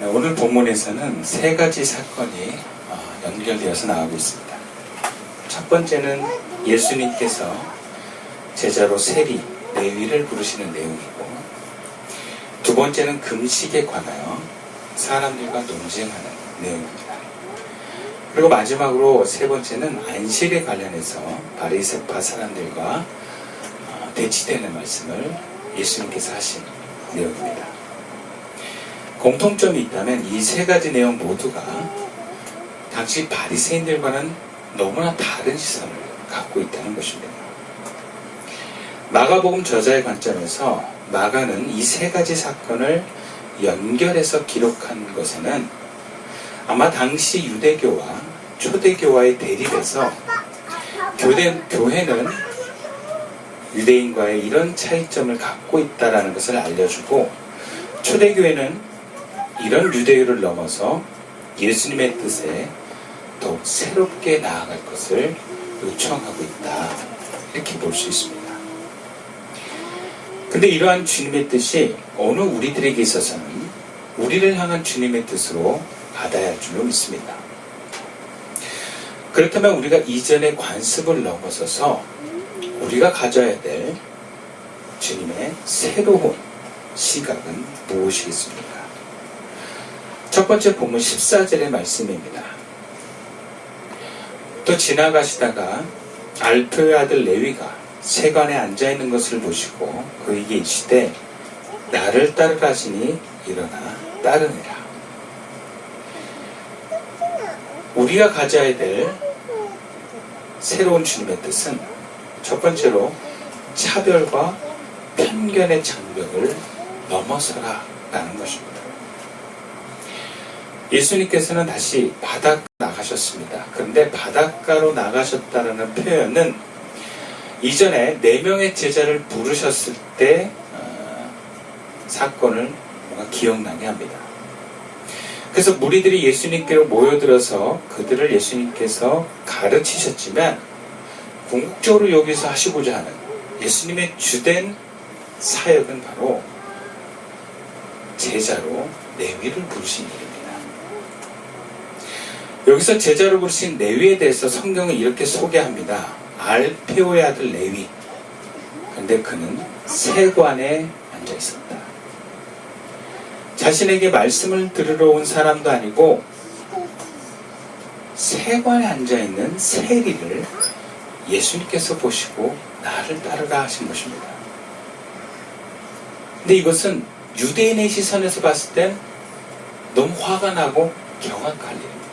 네, 오늘 본문에서는 세 가지 사건이 어, 연결되어서 나오고 있습니다. 첫 번째는 예수님께서 제자로 세리, 레위를 부르시는 내용이고 두 번째는 금식에 관하여 사람들과 논쟁하는 내용입니다. 그리고 마지막으로 세 번째는 안식에 관련해서 바리새파 사람들과 어, 대치되는 말씀을 예수님께서 하신 내용입니다. 공통점이 있다면 이 세 가지 내용 모두가 당시 바리새인들과는 너무나 다른 시선을 갖고 있다는 것입니다. 마가복음 저자의 관점에서 마가는 이 세 가지 사건을 연결해서 기록한 것에는 아마 당시 유대교와 초대교와의 대립에서 교대, 교회는 유대인과의 이런 차이점을 갖고 있다라는 것을 알려주고 초대교회는 이런 유대교를 넘어서 예수님의 뜻에 더욱 새롭게 나아갈 것을 요청하고 있다. 이렇게 볼 수 있습니다. 근데 이러한 주님의 뜻이 어느 우리들에게 있어서는 우리를 향한 주님의 뜻으로 받아야 할 줄로 믿습니다. 그렇다면 우리가 이전의 관습을 넘어서서 우리가 가져야 될 주님의 새로운 시각은 무엇이겠습니까? 첫 번째 본문 14절의 말씀입니다. 또 지나가시다가 알프의 아들 레위가 세관에 앉아 있는 것을 보시고 그에게 이르시되 나를 따르라 하시니 일어나 따르니라. 우리가 가져야 될 새로운 주님의 뜻은 첫 번째로 차별과 편견의 장벽을 넘어서라 라는 것입니다. 예수님께서는 다시 바닷가 나가셨습니다. 그런데 바닷가로 나가셨다라는 표현은 이전에 네 명의 제자를 부르셨을 때 어, 사건을 뭔가 기억나게 합니다. 그래서 무리들이 예수님께로 모여들어서 그들을 예수님께서 가르치셨지만 궁극적으로 여기서 하시고자 하는 예수님의 주된 사역은 바로 제자로 레위를 부르신 일입니다. 여기서 제자로 부르신 레위에 대해서 성경은 이렇게 소개합니다. 알페오의 아들 레위. 근데 그는 세관에 앉아 있었다. 자신에게 말씀을 들으러 온 사람도 아니고 세관에 앉아 있는 세리를 예수님께서 보시고 나를 따르라 하신 것입니다. 근데 이것은 유대인의 시선에서 봤을 땐 너무 화가 나고 경악할 일입니다.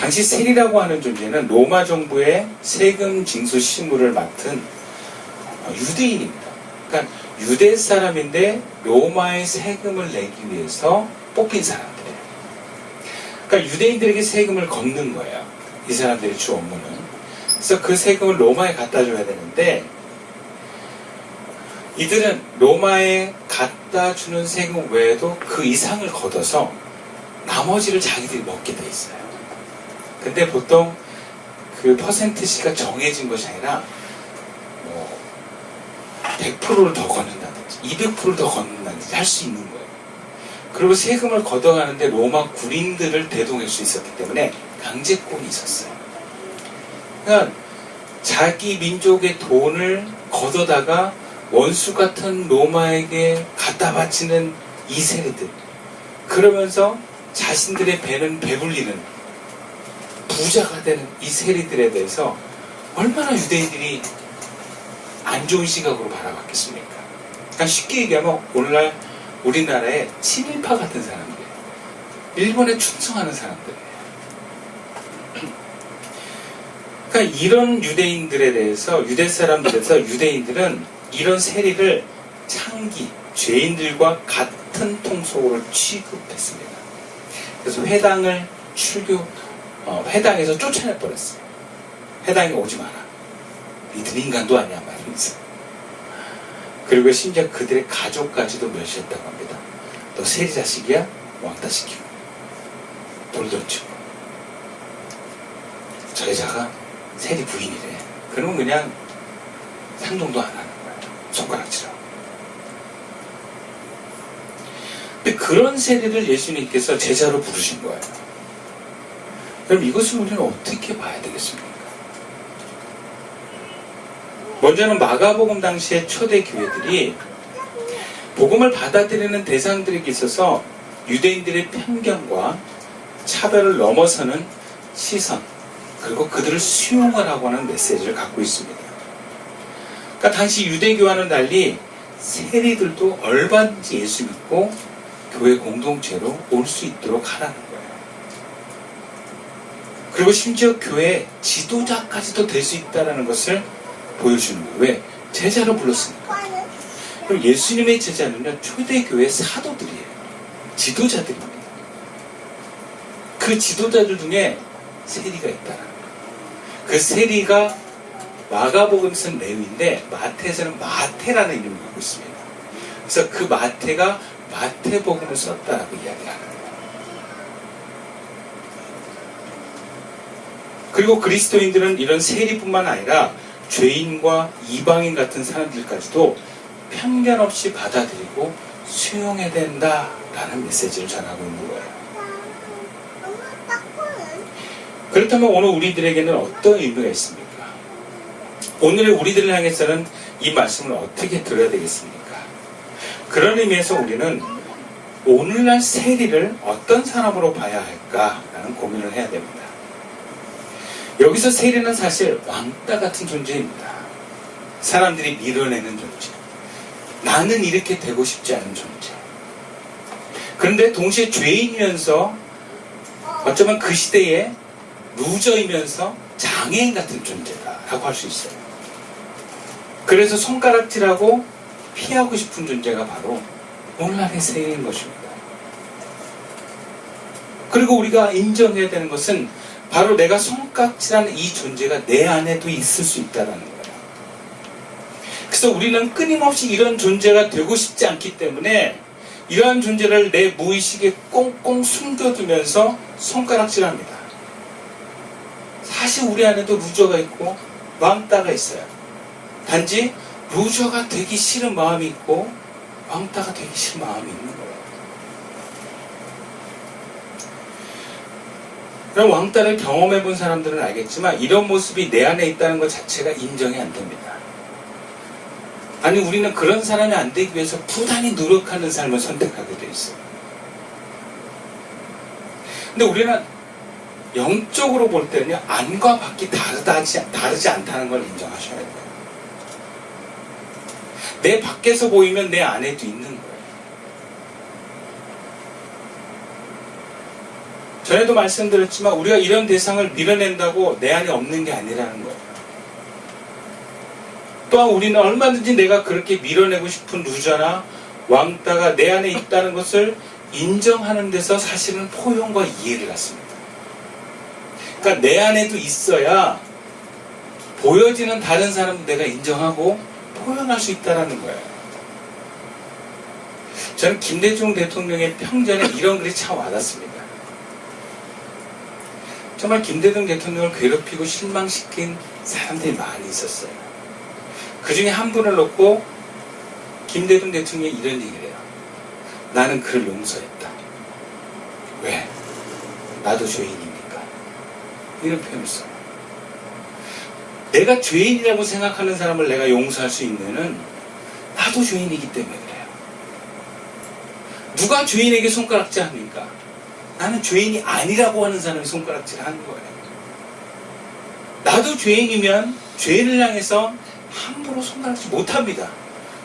당시 세리라고 하는 존재는 로마 정부의 세금 징수 실무를 맡은 유대인입니다. 그러니까 유대 사람인데 로마의 세금을 내기 위해서 뽑힌 사람들이에요. 그러니까 유대인들에게 세금을 걷는 거예요. 이 사람들의 주 업무는. 그래서 그 세금을 로마에 갖다 줘야 되는데 이들은 로마에 갖다 주는 세금 외에도 그 이상을 걷어서 나머지를 자기들이 먹게 돼 있어요. 근데 보통 그 퍼센트시가 정해진 것이 아니라 뭐 100%를 더 걷는다든지 200%를 더 걷는다든지 할 수 있는 거예요. 그리고 세금을 걷어가는데 로마 군인들을 대동할 수 있었기 때문에 강제권이 있었어요. 그러니까 자기 민족의 돈을 걷어다가 원수 같은 로마에게 갖다 바치는 이 세리들. 그러면서 자신들의 배는 배불리는 부자가 되는 이 세리들에 대해서 얼마나 유대인들이 안 좋은 시각으로 바라봤겠습니까? 그러니까 쉽게 얘기하면 오늘날 우리나라의 친일파 같은 사람들, 일본에 충성하는 사람들. 그러니까 이런 유대인들에 대해서 유대 사람들에서 유대인들은 이런 세리를 창기 죄인들과 같은 통속으로 취급했습니다. 그래서 회당을 출교 어, 회당에서 쫓아내 버렸어요. 회당에 오지 마라. 니들 인간도 아니야 말이면서. 그리고 심지어 그들의 가족까지도 멸시했다고 합니다. 너 세리 자식이야? 왕따 시키고 돌 던지고 저 여자가 세리 부인이래. 그러면 그냥 상종도 안 하는 거예요. 손가락질하고. 근데 그런 세리를 예수님께서 제자로 부르신 거예요. 그럼 이것을 우리는 어떻게 봐야 되겠습니까? 먼저는 마가복음 당시의 초대 교회들이 복음을 받아들이는 대상들에게 있어서 유대인들의 편견과 차별을 넘어서는 시선, 그리고 그들을 수용하라고 하는 메시지를 갖고 있습니다. 그러니까 당시 유대교와는 달리 세리들도 얼마든지 예수 믿고 교회 공동체로 올 수 있도록 하라는. 그리고 심지어 교회 지도자까지도 될 수 있다는 것을 보여주는 거예요. 왜? 제자로 불렀으니까. 그럼 예수님의 제자는요, 초대교회 사도들이에요. 지도자들입니다. 그 지도자들 중에 세리가 거예요. 그 세리가 마가복음서는 레위인데 마태에서는 마태라는 이름을 갖고 있습니다. 그래서 그 마태가 마태복음을 썼다라고 이야기하는 거예요. 그리고 그리스도인들은 이런 세리뿐만 아니라 죄인과 이방인 같은 사람들까지도 편견 없이 받아들이고 수용해야 된다라는 메시지를 전하고 있는 거예요. 그렇다면 오늘 우리들에게는 어떤 의미가 있습니까? 오늘의 우리들을 향해서는 이 말씀을 어떻게 들어야 되겠습니까? 그런 의미에서 우리는 오늘날 세리를 어떤 사람으로 봐야 할까라는 고민을 해야 됩니다. 여기서 세리는 사실 왕따 같은 존재입니다. 사람들이 밀어내는 존재. 나는 이렇게 되고 싶지 않은 존재. 그런데 동시에 죄인이면서 어쩌면 그 시대에 루저이면서 장애인 같은 존재다라고 할 수 있어요. 그래서 손가락질하고 피하고 싶은 존재가 바로 오늘날의 세계인 것입니다. 그리고 우리가 인정해야 되는 것은 바로 내가 손가락질하는 이 존재가 내 안에도 있을 수 있다는 거예요. 그래서 우리는 끊임없이 이런 존재가 되고 싶지 않기 때문에 이러한 존재를 내 무의식에 꽁꽁 숨겨두면서 손가락질 합니다. 사실 우리 안에도 루저가 있고 왕따가 있어요. 단지 루저가 되기 싫은 마음이 있고 왕따가 되기 싫은 마음이 있는 거예요. 그럼 왕따를 경험해 본 사람들은 알겠지만 이런 모습이 내 안에 있다는 것 자체가 인정이 안 됩니다. 아니 우리는 그런 사람이 안 되기 위해서 부단히 노력하는 삶을 선택하게 돼 있어요. 근데 우리는 영적으로 볼 때는요 안과 밖이 다르다지, 다르지 않다는 걸 인정하셔야 돼요. 내 밖에서 보이면 내 안에도 있는 거예요. 전에도 말씀드렸지만 우리가 이런 대상을 밀어낸다고 내 안에 없는 게 아니라는 거예요. 또한 우리는 얼마든지 내가 그렇게 밀어내고 싶은 루저나 왕따가 내 안에 있다는 것을 인정하는 데서 사실은 포용과 이해를 갖습니다. 그러니까 내 안에도 있어야 보여지는 다른 사람도 내가 인정하고 포용할 수 있다는 거예요. 저는 김대중 대통령의 평전에 이런 글이 참 와닿습니다. 정말 김대중 대통령을 괴롭히고 실망시킨 사람들이 많이 있었어요. 그 중에 한 분을 놓고 김대중 대통령이 이런 얘기를 해요. 나는 그를 용서했다. 왜? 나도 죄인이니까. 이런 표현을 써요. 내가 죄인이라고 생각하는 사람을 내가 용서할 수 있는 나도 죄인이기 때문에 그래요. 누가 죄인에게 손가락질 합니까? 나는 죄인이 아니라고 하는 사람이 손가락질 하는 거예요. 나도 죄인이면 죄인을 향해서 함부로 손가락질 못 합니다.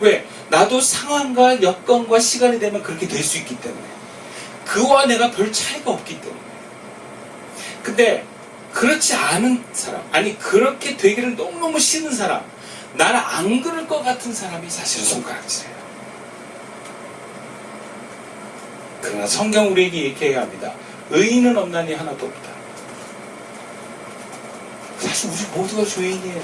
왜? 나도 상황과 여건과 시간이 되면 그렇게 될 수 있기 때문에. 그와 내가 별 차이가 없기 때문에. 근데 그렇지 않은 사람, 아니 그렇게 되기를 너무너무 싫은 사람, 나는 안 그럴 것 같은 사람이 사실은 손가락질해요. 그러나 성경 우리에게 이렇게 얘기합니다. 의인은 없나니 하나도 없다. 사실 우리 모두가 죄인이에요.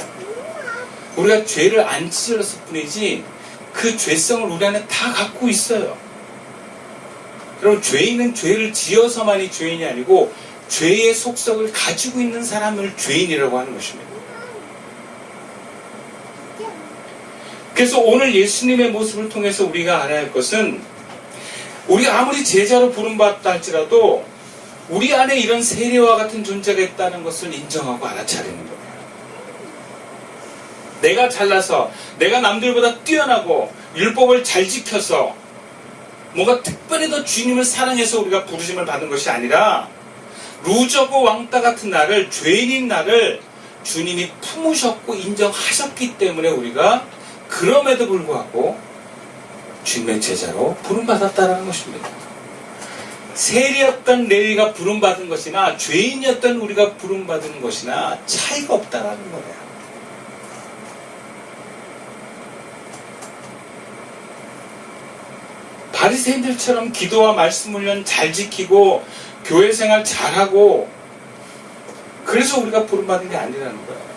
우리가 죄를 안 찢어졌을 뿐이지 그 죄성을 우리 안에 다 갖고 있어요. 여러분 죄인은 죄를 지어서만이 죄인이 아니고 죄의 속성을 가지고 있는 사람을 죄인이라고 하는 것입니다. 그래서 오늘 예수님의 모습을 통해서 우리가 알아야 할 것은 우리가 아무리 제자로 부름받다 할지라도 우리 안에 이런 세례와 같은 존재가 있다는 것을 인정하고 알아차리는 거예요. 내가 잘나서 내가 남들보다 뛰어나고 율법을 잘 지켜서 뭔가 특별히 더 주님을 사랑해서 우리가 부르심을 받은 것이 아니라 루저고 왕따 같은 나를 죄인인 나를 주님이 품으셨고 인정하셨기 때문에 우리가 그럼에도 불구하고 주님의 제자로 부름받았다는 것입니다. 세리였던 레위가 부름받은 것이나 죄인이었던 우리가 부름받은 것이나 차이가 없다는 거예요. 바리새인들처럼 기도와 말씀 훈련 잘 지키고 교회 생활 잘하고 그래서 우리가 부름받은 게 아니라는 거예요.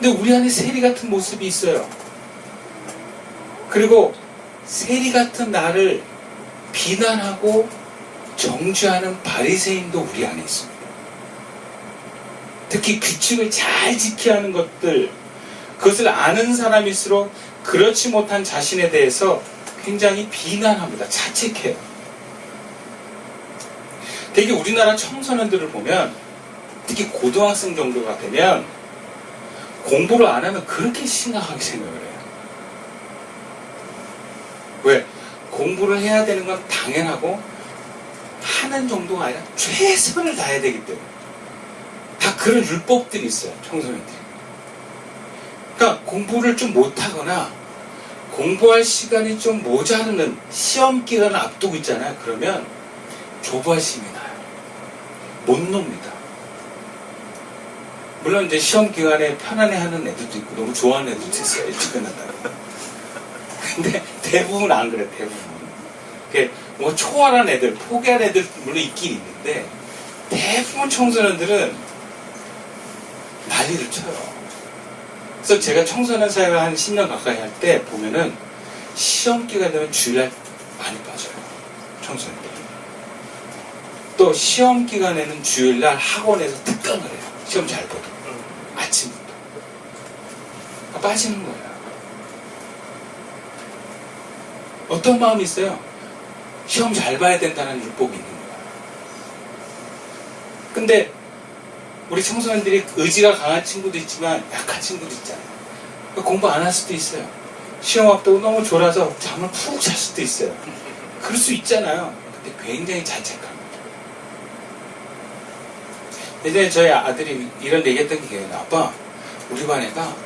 근데 우리 안에 세리 같은 모습이 있어요. 그리고 세리 같은 나를 비난하고 정죄하는 바리새인도 우리 안에 있습니다. 특히 규칙을 잘 지켜야 하는 것들, 그것을 아는 사람일수록 그렇지 못한 자신에 대해서 굉장히 비난합니다. 자책해요. 되게 우리나라 청소년들을 보면 특히 고등학생 정도가 되면 공부를 안 하면 그렇게 심각하게 생각을 해요. 왜? 공부를 해야 되는 건 당연하고 하는 정도가 아니라 최선을 다해야 되기 때문에 다 그런 율법들이 있어요. 청소년들이. 그러니까 공부를 좀 못하거나 공부할 시간이 좀 모자르는 시험 기간을 앞두고 있잖아요. 그러면 조바심이 나요. 못 놉니다. 물론 이제 시험 기간에 편안해하는 애들도 있고 너무 좋아하는 애들도 있어요. 일찍 끝난다고. 근데 대부분 안 그래. 대부분. 이렇게 뭐 초월한 애들, 포기한 애들 물론 있긴 있는데 대부분 청소년들은 난리를 쳐요. 그래서 제가 청소년 사회를 한 10년 가까이 할 때 보면은 시험 기간 되면 주일날 많이 빠져요. 청소년들. 또 시험 기간에는 주일날 학원에서 특강을 해요. 시험 잘 보고. 빠지는 거예요. 어떤 마음이 있어요? 시험 잘 봐야 된다는 율법이 있는 거예요. 근데 우리 청소년들이 의지가 강한 친구도 있지만 약한 친구도 있잖아요. 그러니까 공부 안 할 수도 있어요. 시험 앞두고 너무 졸아서 잠을 푹 잘 수도 있어요. 그럴 수 있잖아요. 근데 굉장히 자책합니다. 예전에 저희 아들이 이런 얘기 했던 게 기억나요. 아빠, 우리 반 애가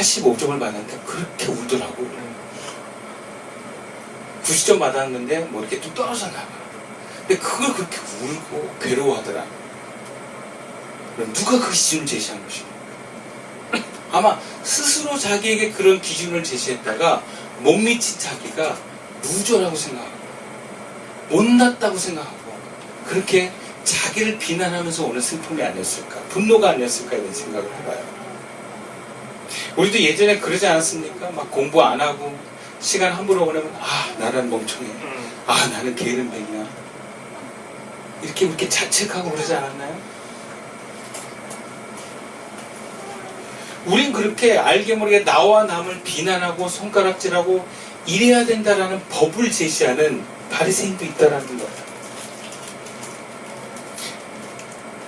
85점을 받았는데 그렇게 울더라고. 90점 받았는데 뭐 이렇게 좀 떨어졌나 봐. 근데 그걸 그렇게 울고 괴로워하더라. 그럼 누가 그 기준을 제시한 것입니까? 아마 스스로 자기에게 그런 기준을 제시했다가 못 미친 자기가 루저라고 생각하고 못났다고 생각하고 그렇게 자기를 비난하면서 오는 슬픔이 아니었을까 분노가 아니었을까 이런 생각을 해봐요 우리도 예전에 그러지 않았습니까? 막 공부 안 하고 시간 함부로 보내면 아 나는 멍청해 아 나는 게으름뱅이야 이렇게 이렇게 자책하고 그러지 않았나요? 우린 그렇게 알게 모르게 나와 남을 비난하고 손가락질하고 이래야 된다라는 법을 제시하는 바리새인도 있다라는 거예요.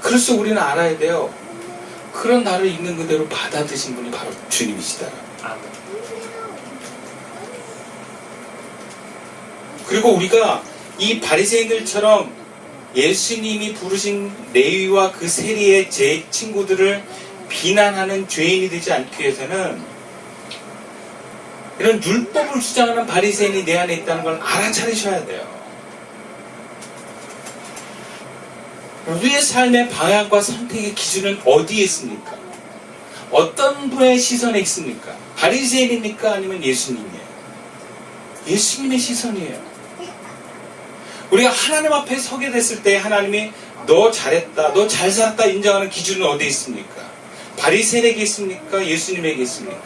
그래서 우리는 알아야 돼요. 그런 나를 있는 그대로 받아드신 분이 바로 주님이시다. 그리고 우리가 이 바리새인들처럼 예수님이 부르신 레위와 그 세리의 제 친구들을 비난하는 죄인이 되지 않기 위해서는 이런 율법을 주장하는 바리새인이 내 안에 있다는 걸 알아차리셔야 돼요. 우리의 삶의 방향과 선택의 기준은 어디에 있습니까? 어떤 분의 시선에 있습니까? 바리새인입니까? 아니면 예수님이에요? 예수님의 시선이에요. 우리가 하나님 앞에 서게 됐을 때 하나님이 너 잘했다, 너 잘 살았다 인정하는 기준은 어디에 있습니까? 바리새인에게 있습니까? 예수님에게 있습니까?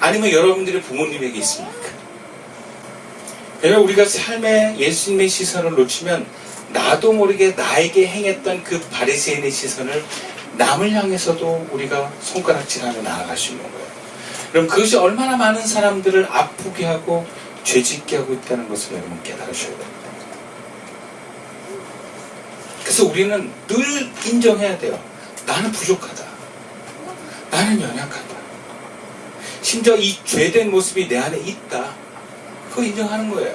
아니면 여러분들의 부모님에게 있습니까? 왜냐면 우리가 삶에 예수님의 시선을 놓치면 나도 모르게 나에게 행했던 그 바리새인의 시선을 남을 향해서도 우리가 손가락질하며 나아갈 수 있는 거예요. 그럼 그것이 얼마나 많은 사람들을 아프게 하고 죄짓게 하고 있다는 것을 여러분 깨달으셔야 됩니다. 그래서 우리는 늘 인정해야 돼요. 나는 부족하다. 나는 연약하다. 심지어 이 죄된 모습이 내 안에 있다. 그거 인정하는 거예요.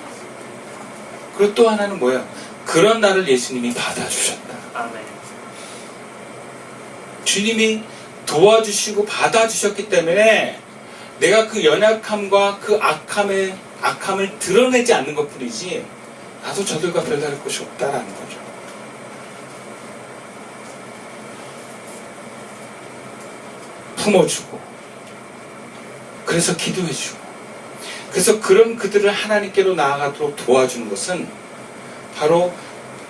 그리고 또 하나는 뭐예요? 그런 나를 예수님이 받아주셨다. 아멘. 주님이 도와주시고 받아주셨기 때문에 내가 그 연약함과 그 악함의 악함을 드러내지 않는 것 뿐이지 나도 저들과 별다를 것이 없다라는 거죠. 품어주고 그래서 기도해주고 그래서 그런 그들을 하나님께로 나아가도록 도와주는 것은 바로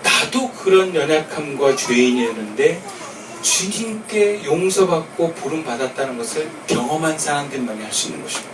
나도 그런 연약함과 죄인이었는데 주님께 용서받고 부름받았다는 것을 경험한 사람들만이 할 수 있는 것입니다.